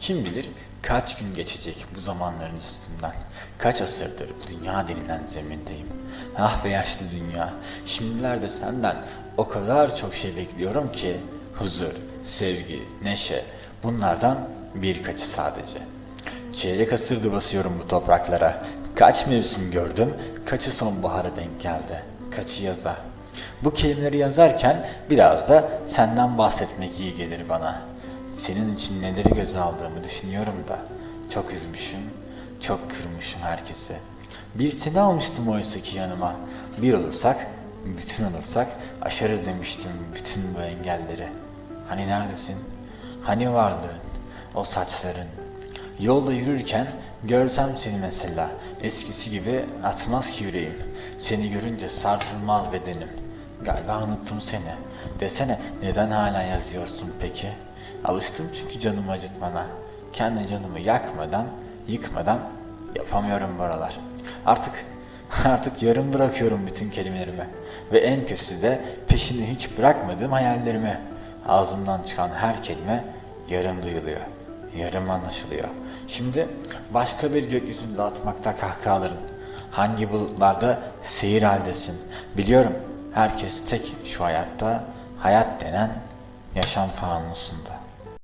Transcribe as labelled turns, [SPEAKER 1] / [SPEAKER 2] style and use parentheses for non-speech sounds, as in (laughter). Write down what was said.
[SPEAKER 1] Kim bilir kaç gün geçecek bu zamanların üstünden. Kaç asırdır bu dünya denilen zemindeyim. Ah be yaşlı dünya, şimdilerde senden o kadar çok şey bekliyorum ki huzur, sevgi, neşe bunlardan birkaçı sadece. Çeyrek asırdır basıyorum bu topraklara. Kaç mevsim gördüm, kaçı sonbahara denk geldi, kaçı yaza. Bu kelimeleri yazarken biraz da senden bahsetmek iyi gelir bana. Senin için neleri göze aldığımı düşünüyorum da. Çok üzmüşüm, çok kırmışım herkesi. Bir seni almıştım oysa ki yanıma. Bir olursak, bütün olursak aşarız demiştim bütün bu engelleri. Hani neredesin? Hani varlığın? O saçların? Yolda yürürken görsem seni mesela eskisi gibi atmaz ki yüreğim. Seni görünce sarsılmaz bedenim. Galiba unuttum seni. Desene neden hala yazıyorsun peki? Alıştım çünkü canımı acıtmana. Kendi canımı yakmadan, yıkmadan yapamıyorum buralar. Artık (laughs) artık yarım bırakıyorum bütün kelimelerimi. Ve en kötüsü de peşini hiç bırakmadığım hayallerimi. Ağzımdan çıkan her kelime yarım duyuluyor yarım anlaşılıyor. Şimdi başka bir gökyüzünde atmakta kahkahaların. Hangi bulutlarda seyir haldesin. Biliyorum herkes tek şu hayatta hayat denen yaşam fanusunda.